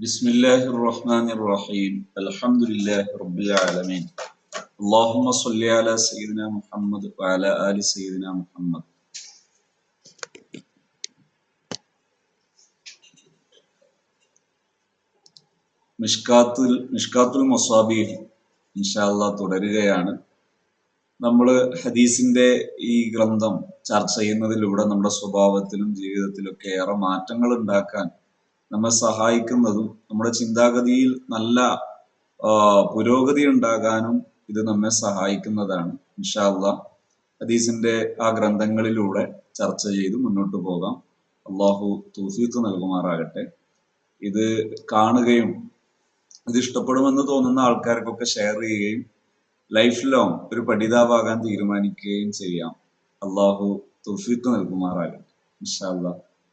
بسم الله الرحمن الرحيم الحمد لله رب العالمين اللهم صل على سيدنا محمد وعلى آل سيدنا محمد മിഷ്കാത്തുൽ മിഷ്കാത്തുൽ മൊസാബീഹ് ഇൻഷാല്ല തുടരുകയാണ് നമ്മൾ ഹദീസിന്റെ ഈ ഗ്രന്ഥം ചർച്ച ചെയ്യുന്നതിലൂടെ നമ്മുടെ സ്വഭാവത്തിലും ജീവിതത്തിലൊക്കെ ഏറെ മാറ്റങ്ങൾ ഉണ്ടാക്കാൻ നമ്മെ സഹായിക്കുന്നതും നമ്മുടെ ചിന്താഗതിയിൽ നല്ല പുരോഗതി ഉണ്ടാകാനും ഇത് നമ്മെ സഹായിക്കുന്നതാണ്. ഇൻഷാല്ല ഹദീസിന്റെ ആ ഗ്രന്ഥങ്ങളിലൂടെ ചർച്ച ചെയ്ത് മുന്നോട്ട് പോകാം. അള്ളാഹു തൗഫീഖ് നൽകുമാറാകട്ടെ. ഇത് കാണുകയും ഇത് ഇഷ്ടപ്പെടുമെന്ന് തോന്നുന്ന ആൾക്കാർക്കൊക്കെ ഷെയർ ചെയ്യുകയും ലൈഫ് ലോങ് ഒരു പഠിതാവാകാൻ തീരുമാനിക്കുകയും ചെയ്യാം. അള്ളാഹു തൗഫീഖ് നൽകുമാറാകട്ടെ. ഇൻഷാല്ല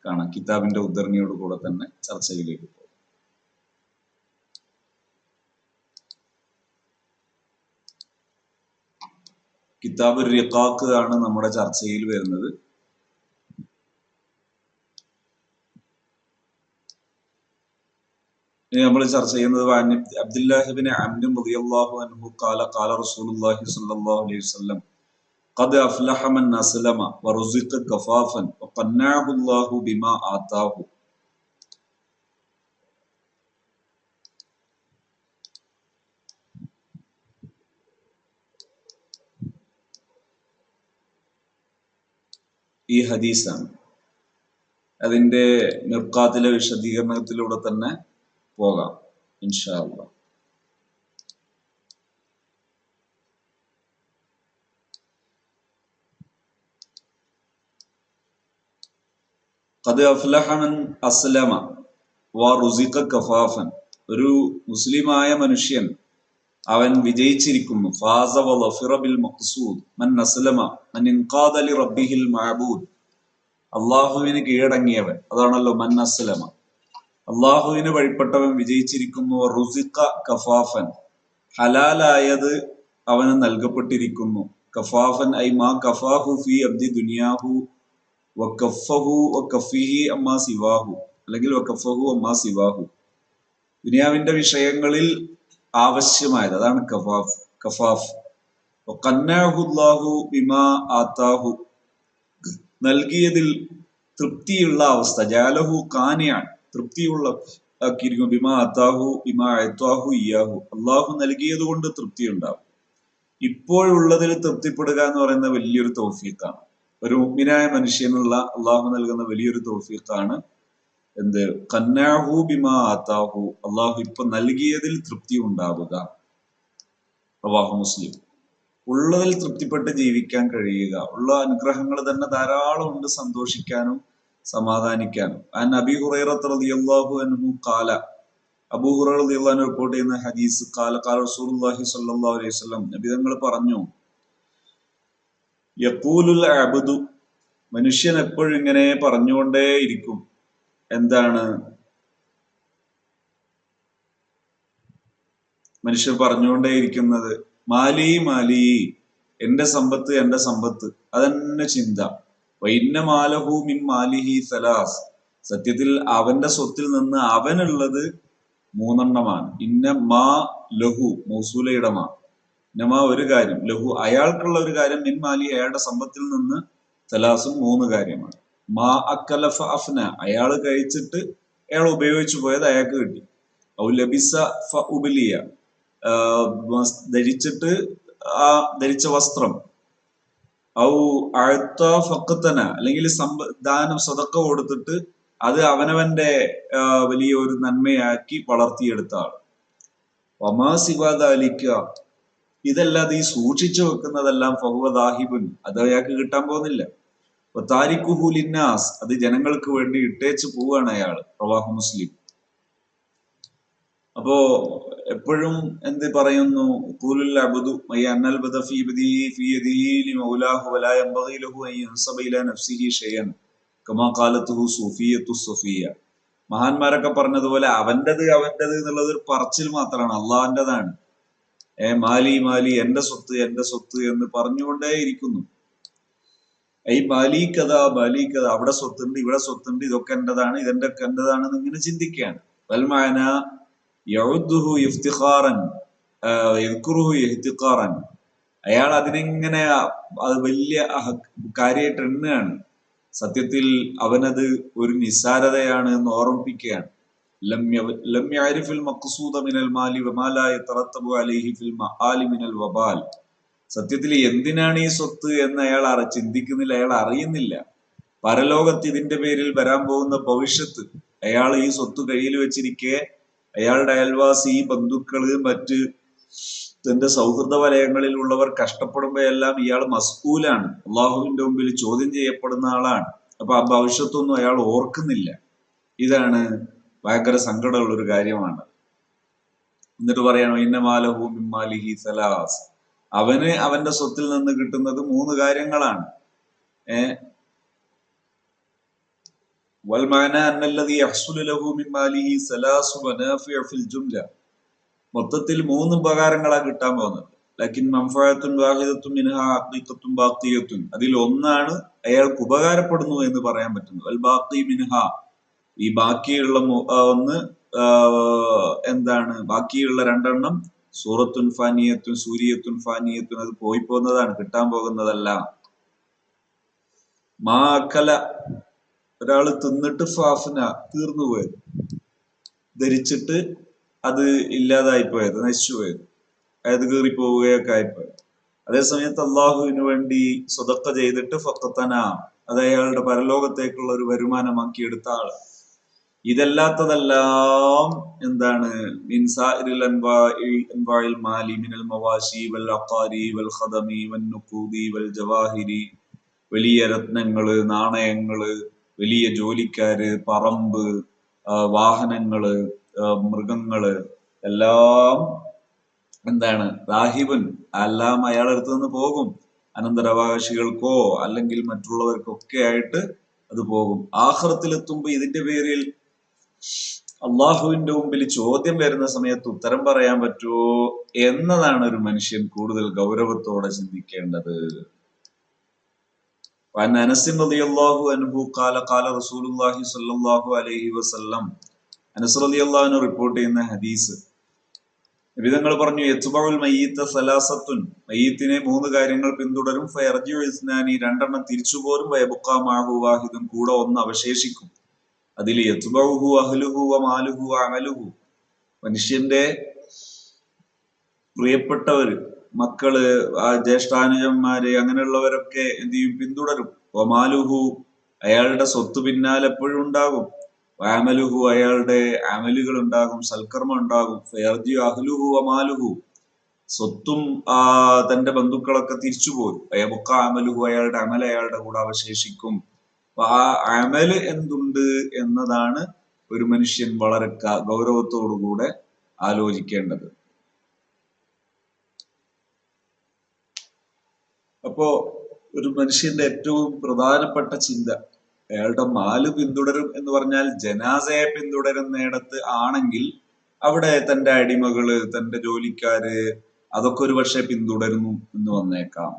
കാണാം കിതാബിന്റെ ഉദ്ധരണിയോട് കൂടെ തന്നെ ചർച്ചയിലേക്ക് പോകും കിതാബ് റിഖാഖ് ആണ് നമ്മുടെ ചർച്ചയിൽ വരുന്നത്. നമ്മൾ ചർച്ച ചെയ്യുന്നത് അബ്ദുല്ലാഹിബിനെ റളിയല്ലാഹു അൻഹു ഖാല ഖാല റസൂലുള്ളാഹി സ്വല്ലല്ലാഹു അലൈഹി വസല്ലം قد أفلح من أسلم ورزق كفافا وقنعه الله بما آتاه ഈ ഹദീസാണ് അതിന്റെ മിർക്കാത്തിലെ വിശദീകരണത്തിലൂടെ തന്നെ പോകാം ഇൻഷാ അല്ലാ ഖദ് അഫ്ലഹമൻ അസ്ലമ വ റുസിഖ കഫാഫൻ ഒരു മുസ്ലിമായ മനുഷ്യൻ അവൻ വിജയിച്ചിരിക്കുന്നു. ഫാസ വ ലഫിറ ബിൽ മഖ്സൂദ്. മൻ അസ്ലമ മൻ ഇൻഖാദ ലി റബ്ബിഹിൽ മഅബൂദ്. അള്ളാഹുവിന് കീഴടങ്ങിയവൻ. അതാണല്ലോ മൻ അസ്ലമ. അള്ളാഹുവിന് വഴിപ്പെട്ടവൻ വിജയിച്ചിരിക്കുന്നു. റുസിഖ കഫാഫൻ. ഹലാലായത് അവന് നൽകപ്പെട്ടിരിക്കുന്നു. കഫാഫൻ ഐ മാ കഫാഹു ഫി അബ്ദി ദുനിയാഹു അല്ലെങ്കിൽ ദുനിയാവിന്റെ വിഷയങ്ങളിൽ ആവശ്യമായത് അതാണ് കഫാഫ് കഫാഫ്. നൽകിയതിൽ തൃപ്തിയുള്ള അവസ്ഥ. ജാലഹു കാനയാണ് തൃപ്തിയുള്ള ആക്കിയിരിക്കും ബിമാ അത്താഹു ബിമാ അയത്താഹു ഇയാഹു അള്ളാഹു നൽകിയത് കൊണ്ട് തൃപ്തി ഉണ്ടാവും ഇപ്പോഴുള്ളതിൽ തൃപ്തിപ്പെടുക എന്ന് പറയുന്ന വലിയൊരു തൗഫീഖാണ്. ഒരു മുഗ്മിനായ മനുഷ്യനുള്ള അള്ളാഹു നൽകുന്ന വലിയൊരു തോഫീഖാണ്. എന്ത്? കന്നാഹു ബിമാ ആത്താഹു. അള്ളാഹു ഇപ്പൊ നൽകിയതിൽ തൃപ്തി ഉണ്ടാവുക. പ്രവാഹു മുസ്ലിം. ഉള്ളതിൽ തൃപ്തിപ്പെട്ട് ജീവിക്കാൻ കഴിയുക. ഉള്ള അനുഗ്രഹങ്ങൾ തന്നെ ധാരാളം ഉണ്ട് സന്തോഷിക്കാനും സമാധാനിക്കാനും. ആ നബി ഹുറൈറത്ത് റളിയല്ലാഹു കാല അബൂ ഹുറൈറ റളിയല്ലാഹു റിപ്പോർട്ട് ചെയ്യുന്ന ഹദീസ് കാല കാല റസൂലുള്ളാഹി അലൈഹി നബി തങ്ങൾ പറഞ്ഞു യഖൂലുൽ അബുദു. മനുഷ്യൻ എപ്പോഴും ഇങ്ങനെ പറഞ്ഞുകൊണ്ടേ ഇരിക്കും. എന്താണ്? മനുഷ്യർ പറഞ്ഞുകൊണ്ടേ ഇരിക്കുന്നത്. മാലി മാലി. എന്റെ സമ്പത്ത് എന്റെ സമ്പത്ത്. അതന്നെ ചിന്ത. വൈന്ന മാലഹു മിൻ മാലിഹി സലാസ്. സത്യത്തിൽ അവന്റെ സ്വത്തിൽ നിന്ന് അവനുള്ളത് മൂന്നെണ്ണമാണ്. ഇന്ന മാ ലഹു മൗസൂലയുടെ മാ ഇന്നമാ ഒരു കാര്യം. ലഹു അയാൾക്കുള്ള ഒരു കാര്യം മിൻ മാലി അയാളുടെ സമ്പത്തിൽ നിന്ന് തലാസും മൂന്ന് കാര്യമാണ്. മാ അക്കലഫ അഫ്ന അയാൾ കഴിച്ചിട്ട് അയാൾ ഉപയോഗിച്ചു പോയത് അയാൾക്ക് കിട്ടി. ഔ ലബിസ ഫ ഉബിലിയ ധരിച്ചിട്ട് ആ ധരിച്ച വസ്ത്രം. ഔ അഴുത്ത ഫക്കത്തന അല്ലെങ്കിൽ സമ്പ ദാനം സ്വതക്ക കൊടുത്തിട്ട് അത് അവനവന്റെ വലിയ ഒരു നന്മയാക്കി വളർത്തിയെടുത്ത ആൾ. വമാ സിവാദാലിക്ക ഇതല്ലാതെ ഈ സൂക്ഷിച്ചു വെക്കുന്നതെല്ലാം ഫഹുവദാഹിബുൻ അത് അയാൾക്ക് കിട്ടാൻ പോകുന്നില്ല. താരിഖുഹുലിന്നാസ് അത് ജനങ്ങൾക്ക് വേണ്ടി ഇട്ടേച്ച് പോവുകയാണ് അയാൾ പ്രവാഹു മുസ്ലിം. അപ്പോ എപ്പോഴും എന്ത് പറയുന്നു? മയ്യ ഫീ ലിമൗലാഹു വലാ നഫ്സിഹി സൂഫിയത്തു സഫിയ. മഹാന്മാരൊക്കെ പറഞ്ഞതുപോലെ അവന്റെത് അവന്റെത് എന്നുള്ളത് ഒരു പറച്ചിൽ മാത്രമാണ്. അള്ളാഹിന്റേതാണ് ഏ മാലി മാലി എന്റെ സ്വത്ത് എന്റെ സ്വത്ത് എന്ന് പറഞ്ഞുകൊണ്ടേ ഇരിക്കുന്നു. ഈ മാലി കഥ ബാലി കഥ അവിടെ സ്വത്തുണ്ട് ഇവിടെ സ്വത്തുണ്ട് ഇതൊക്കെ എന്റേതാണ് ഇതെന്റെ ഒക്കെ എന്റേതാണെന്ന് ഇങ്ങനെ ചിന്തിക്കുകയാണ്. വൽമാന യൗദ്ദുഹു ഇഫ്തിഖാറൻ യദ്കുറുഹു അയാൾ അതിനെങ്ങനെ അത് വലിയ കാര്യമായിട്ട് എണ്ണുകയാണ്. സത്യത്തിൽ അവനത് ഒരു നിസ്സാരതയാണ് എന്ന് ഓർമ്മിപ്പിക്കുകയാണ്. ലം യഅരിഫുൽ മഖ്സൂദ മിനൽ മാലി വമാ ലാ യതറത്തബു അലൈഹി ഫിൽ മആലി മിനൽ വബാൽ സത്യത്തിൽ എന്തിനാണ് ഈ സ്വത്ത് എന്ന് അയാൾ ചിന്തിക്കുന്നില്ല അയാൾ അറിയുന്നില്ല. പരലോകത്ത് ഇതിന്റെ പേരിൽ വരാൻ പോകുന്ന ഭവിഷ്യത്ത് അയാൾ ഈ സ്വത്ത് കയ്യിൽ വെച്ചിരിക്കെ അയാളുടെ അയൽവാസി ബന്ധുക്കൾ മറ്റ് തന്റെ സൗഹൃദ വലയങ്ങളിൽ ഉള്ളവർ കഷ്ടപ്പെടുമ്പോഴെല്ലാം ഇയാൾ മസ്കൂലാണ്. അള്ളാഹുവിന്റെ മുമ്പിൽ ചോദ്യം ചെയ്യപ്പെടുന്ന ആളാണ്. അപ്പൊ ആ ഭവിഷ്യത്തൊന്നും അയാൾ ഓർക്കുന്നില്ല. ഇതാണ് ഭയങ്കര സങ്കടമുള്ള ഒരു കാര്യമാണ്. എന്നിട്ട് പറയണോ ഇന്നമാലഹു മിമ്മാലിഹി സലാസ്. അവന് അവന്റെ സ്വത്തിൽ നിന്ന് കിട്ടുന്നത് മൂന്ന് കാര്യങ്ങളാണ്. ഏ? മൊത്തത്തിൽ മൂന്ന് ഉപകാരങ്ങളാ കിട്ടാൻ പോകുന്നത്. ലക്കിൻ അതിൽ ഒന്നാണ് അയാൾക്ക് ഉപകാരപ്പെടുന്നു എന്ന് പറയാൻ പറ്റുന്നത്. ഈ ബാക്കിയുള്ള ഒന്ന് എന്താണ്? ബാക്കിയുള്ള രണ്ടെണ്ണം സൂറത്തുൻ ഫാനിയത്തുൻ സൂര്യത്തുൻ ഫാനിയത്തുൻ അത് പോയി പോകുന്നതാണ് കിട്ടാൻ പോകുന്നതല്ല. മാക്കല ഒരാൾ തിന്നിട്ട് ഫാഫിന തീർന്നു പോയത്. ധരിച്ചിട്ട് അത് ഇല്ലാതായി പോയത് നശിച്ചു പോയത്. അതായത് കീറി പോവുകയൊക്കെ ആയിപ്പോയത് അതേസമയത്ത് അള്ളാഹുവിന് വേണ്ടി സ്വതക്ക ചെയ്തിട്ട് ഫക്കത്തന അത് അയാളുടെ പരലോകത്തേക്കുള്ള ഒരു വരുമാനമാക്കി എടുത്ത ആൾ. ഇതല്ലാത്തതെല്ലാം എന്താണ്? മാലി മിനൽ ഖദമി വൽ ജവാഹിരി. വലിയ രത്നങ്ങൾ നാണയങ്ങൾ വലിയ ജോലിക്കാര് പറമ്പ് വാഹനങ്ങൾ മൃഗങ്ങൾ എല്ലാം എന്താണ്? റാഹിബൻ എല്ലാം അയാളുടെ അടുത്ത് നിന്ന് പോകും. അനന്തരാവകാശികൾക്കോ അല്ലെങ്കിൽ മറ്റുള്ളവർക്കൊക്കെ ആയിട്ട് അത് പോകും. ആഹ്റത്തിലെത്തുമ്പോ ഇതിന്റെ പേരിൽ അള്ളാഹുവിന്റെ മുമ്പിൽ ചോദ്യം വരുന്ന സമയത്ത് ഉത്തരം പറയാൻ പറ്റുമോ എന്നതാണ് ഒരു മനുഷ്യൻ കൂടുതൽ ഗൗരവത്തോടെ ചിന്തിക്കേണ്ടത് وعن انس رضي الله عنه قال قال رسول الله صلى الله عليه وسلم അനസ് റളിയല്ലാഹു അൻഹു റിപ്പോർട്ട് ചെയ്യുന്ന ഹദീസ് വിധങ്ങൾ പറഞ്ഞു യത്ബഉൽ മയ്യിത്ത സലാസത്തുൻ മയ്യിത്തിനെ മൂന്ന് കാര്യങ്ങൾ പിന്തുടരും ഫയർജിഉ ഇസ്നാനി രണ്ടെണ്ണം തിരിച്ചു പോരും വയബുഖാ മാഹു വാഹിദും കൂടെ ഒന്ന് അവശേഷിക്കും അതിൽ യത്ബഉഹു അഹ്ലുഹു വമാലുഹു മാലുഹു അമലുഹു. മനുഷ്യന്റെ പ്രിയപ്പെട്ടവര് മക്കൾ ആ ജ്യേഷ്ഠാനുജന്മാര് അങ്ങനെയുള്ളവരൊക്കെ എന്ത് ചെയ്യും? പിന്തുടരും. ഒമാലുഹു അയാളുടെ സ്വത്ത് പിന്നാലെ എപ്പോഴും ഉണ്ടാകും. വാമലുഹു അയാളുടെ അമലുകൾ ഉണ്ടാകും സൽക്കർമ്മം ഉണ്ടാകും. ഫെയർജി അഹ്ലുഹു അമാലുഹു സ്വത്തും ആ തന്റെ ബന്ധുക്കളൊക്കെ തിരിച്ചുപോയി അയബുക്ക അമലുഹു അയാളുടെ അമൽ അയാളുടെ കൂടെ അവശേഷിക്കും. അപ്പൊ ആ അമൽ എന്തുണ്ട് എന്നതാണ് ഒരു മനുഷ്യൻ വളരെ ഗൗരവത്തോടുകൂടെ ആലോചിക്കേണ്ടത്. അപ്പോ ഒരു മനുഷ്യന്റെ ഏറ്റവും പ്രധാനപ്പെട്ട ചിന്ത അയാളുടെ മാൽ പിന്തുടരും എന്ന് പറഞ്ഞാൽ ജനാസയെ പിന്തുടരുന്നിടത്ത് ആണെങ്കിൽ അവിടെ തന്റെ അടിമകൾ തന്റെ ജോലിക്കാര് അതൊക്കെ ഒരു പക്ഷെ പിന്തുടരുന്നു എന്ന് വന്നേക്കാം.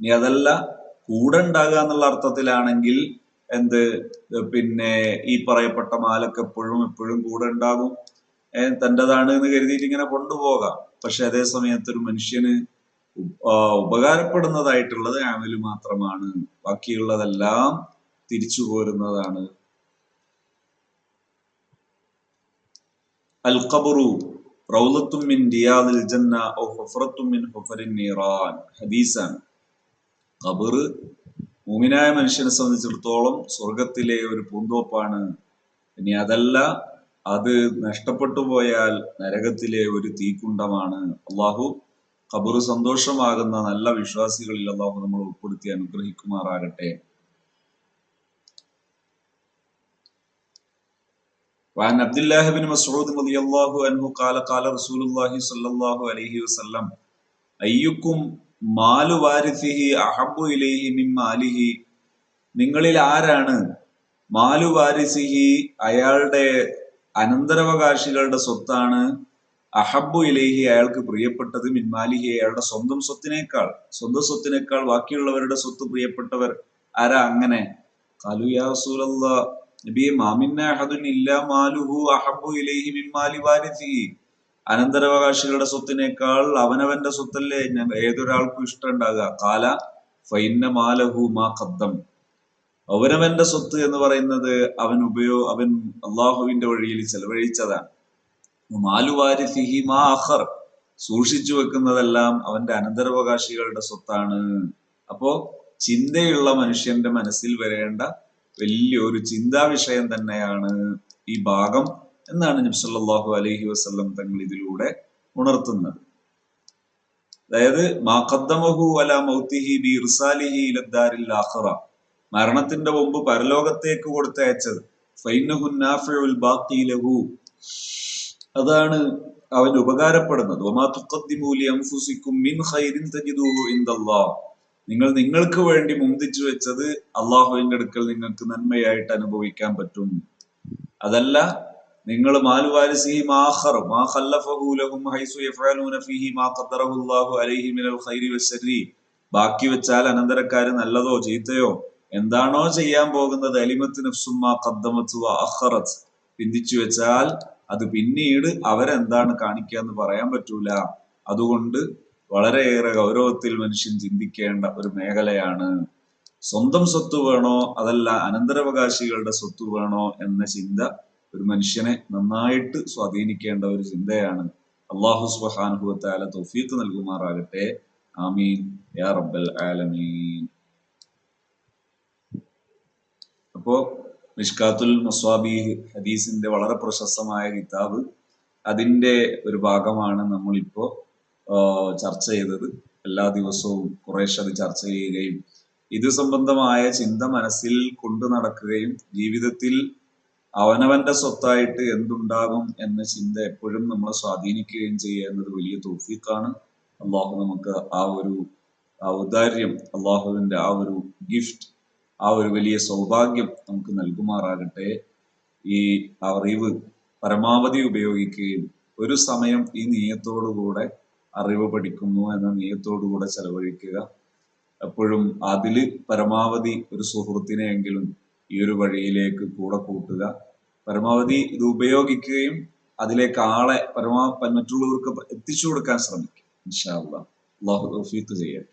ഇനി അതല്ല കൂടെ ഉണ്ടാകുക എന്നുള്ള അർത്ഥത്തിലാണെങ്കിൽ എന്ത്? പിന്നെ ഈ പറയപ്പെട്ട മാലൊക്കെ എപ്പോഴും എപ്പോഴും കൂടെ ഉണ്ടാകും. തന്റെതാണ് എന്ന് കരുതിയിട്ട് ഇങ്ങനെ കൊണ്ടുപോകാം. പക്ഷെ അതേ സമയത്ത് ഒരു മനുഷ്യന് ഉപകാരപ്പെടുന്നതായിട്ടുള്ളത് ആമിൽ മാത്രമാണ്. ബാക്കിയുള്ളതെല്ലാം തിരിച്ചു പോരുന്നതാണ്. അൽ ഖബറു റൗലത്തും മിൻ റിയാദിൽ ജന്ന മിൻ ഹദീസാണ്. ഖബർ മൂമിനായ മനുഷ്യനെ സംബന്ധിച്ചിടത്തോളം സ്വർഗത്തിലെ ഒരു പൂന്തോപ്പാണ് ഇനി അതല്ല അത് നഷ്ടപ്പെട്ടു പോയാൽ നരകത്തിലെ ഒരു തീക്കുണ്ടമാണ് അള്ളാഹു ഖബർ സന്തോഷമാകുന്ന നല്ല വിശ്വാസികളിൽ അള്ളാഹു നമ്മൾ ഉൾപ്പെടുത്തി അനുഗ്രഹിക്കുമാറാകട്ടെ وعن عبد الله بن مسعود رضي الله عنه قال قال رسول الله صلى الله عليه وسلم أيكم മാലു വാരിസിഹി അഹബു ഇലൈഹി മാലിഹി. നിങ്ങളിൽ ആരാണ് മാലു വാരിസിഹി അയാളുടെ അനന്തരവകാശികളുടെ സ്വത്താണ്? അഹബു ഇലേഹി അയാൾക്ക് പ്രിയപ്പെട്ടത് മിൻമാലിഹി അയാളുടെ സ്വന്തം സ്വത്തിനേക്കാൾ സ്വന്തം സ്വത്തിനേക്കാൾ ബാക്കിയുള്ളവരുടെ സ്വത്ത് പ്രിയപ്പെട്ടവർ ആരാ അങ്ങനെ? നബിയെ മാമിന്ന ഇല്ലാ മാലുഹു അഹബു ഇലേഹി മിൻ മാലി വാരിസിഹി. അനന്തരാവകാശികളുടെ സ്വത്തിനേക്കാൾ അവനവന്റെ സ്വത്തല്ലേ ഏതൊരാൾക്കും ഇഷ്ടം ഉണ്ടാകുക കാല ഫൈന്ന മാലഹു മാ ഖദ്ദം. അവനവന്റെ സ്വത്ത് എന്ന് പറയുന്നത് അവൻ ഉപയോ അവൻ അള്ളാഹുവിന്റെ വഴിയിൽ ചെലവഴിച്ചതാണ്. മാലു വാരിസിഹി മാ സൂക്ഷിച്ചു വെക്കുന്നതെല്ലാം അവന്റെ അനന്തരാവകാശികളുടെ സ്വത്താണ്. അപ്പോ ചിന്തയുള്ള മനുഷ്യന്റെ മനസ്സിൽ വരേണ്ട വലിയൊരു ചിന്താ വിഷയം തന്നെയാണ് ഈ ഭാഗം. എന്നാണ് നബ്സല്ലാഹു അലഹി വസ്ലം തങ്ങൾ ഇതിലൂടെ ഉണർത്തുന്നത്. അതായത് മാഖദ്ദമഹു അല മൗത്തിഹി ബി ഇർസാലിഹി മരണത്തിന്റെ മുമ്പ് പരലോകത്തേക്ക് കൊടുത്തയച്ചത്. ഫൈനഹു അതാണ് അവൻ ഉപകാരപ്പെടുന്നത്. മിൻ ഖൈരിൻ തജിദൂഹു നിങ്ങൾ നിങ്ങൾക്ക് വേണ്ടി മുന്തിച്ചു വെച്ചത് അള്ളാഹുവിന്റെ അടുക്കൽ നിങ്ങൾക്ക് നന്മയായിട്ട് അനുഭവിക്കാൻ പറ്റും. അതല്ല നിങ്ങൾ ബാക്കി വെച്ചാൽ അനന്തരക്കാര് നല്ലതോ ചീത്തയോ? എന്താണോ ചെയ്യാൻ പോകുന്നത്? അലിമത്ത് നഫ്സും മാ ഖദ്ദമത്ത് വ പിന്തിച്ചു വെച്ചാൽ അത് പിന്നീട് അവരെന്താണ് കാണിക്കുക എന്ന് പറയാൻ പറ്റൂല. അതുകൊണ്ട് വളരെയേറെ ഗൗരവത്തിൽ മനുഷ്യൻ ചിന്തിക്കേണ്ട ഒരു മേഖലയാണ്. സ്വന്തം സ്വത്ത് വേണോ? അതല്ല അനന്തരവകാശികളുടെ സ്വത്ത് വേണോ? എന്ന ചിന്ത ഒരു മനുഷ്യനെ നന്നായിട്ട് സ്വാധീനിക്കേണ്ട ഒരു ചിന്തയാണ് അള്ളാഹു സുബാനുഭവത്താല തൗഫീഖ് നൽകുമാറാകട്ടെ. ആമീൻ. റബ്ബൽ ആലമീൻ. അപ്പോ മിഷ്കാത്തുൽ മസ്വാബി ഹദീസിന്റെ വളരെ പ്രശസ്തമായ കിതാബ്. അതിന്റെ ഒരു ഭാഗമാണ് നമ്മളിപ്പോ ചർച്ച ചെയ്തത്. എല്ലാ ദിവസവും കുറേശ്ശെ അത് ചർച്ച ചെയ്യുകയും ഇത് സംബന്ധമായ ചിന്ത മനസ്സിൽ കൊണ്ടു നടക്കുകയും ജീവിതത്തിൽ അവനവന്റെ സ്വത്തായിട്ട് എന്തുണ്ടാകും എന്ന ചിന്ത എപ്പോഴും നമ്മളെ സ്വാധീനിക്കുകയും ചെയ്യുക എന്നത് വലിയ തോഫീക്കാണ് അള്ളാഹു നമുക്ക് ആ ഒരു ഔദാര്യം അള്ളാഹുവിന്റെ ആ ഒരു ഗിഫ്റ്റ് ആ ഒരു വലിയ സൗഭാഗ്യം നമുക്ക് നൽകുമാറാകട്ടെ. ഈ അറിവ് പരമാവധി ഉപയോഗിക്കുകയും ഒരു സമയം ഈ നീയത്തോടുകൂടെ അറിവ് പഠിക്കുന്നു എന്ന നീയത്തോടുകൂടെ ചെലവഴിക്കുക. എപ്പോഴും അതിൽ പരമാവധി ഒരു സുഹൃത്തിനെയെങ്കിലും ഈ ഒരു വഴിയിലേക്ക് കൂടെ കൂട്ടുക പരമാവധി ഇത് ഉപയോഗിക്കുകയും അതിലേക്ക് ആളെ പരമാ മറ്റുള്ളവർക്ക് എത്തിച്ചു കൊടുക്കാൻ ശ്രമിക്കുക. ഇൻഷാ അള്ളാ അള്ളാഹു തൗഫീഖ് ചെയ്യട്ടെ.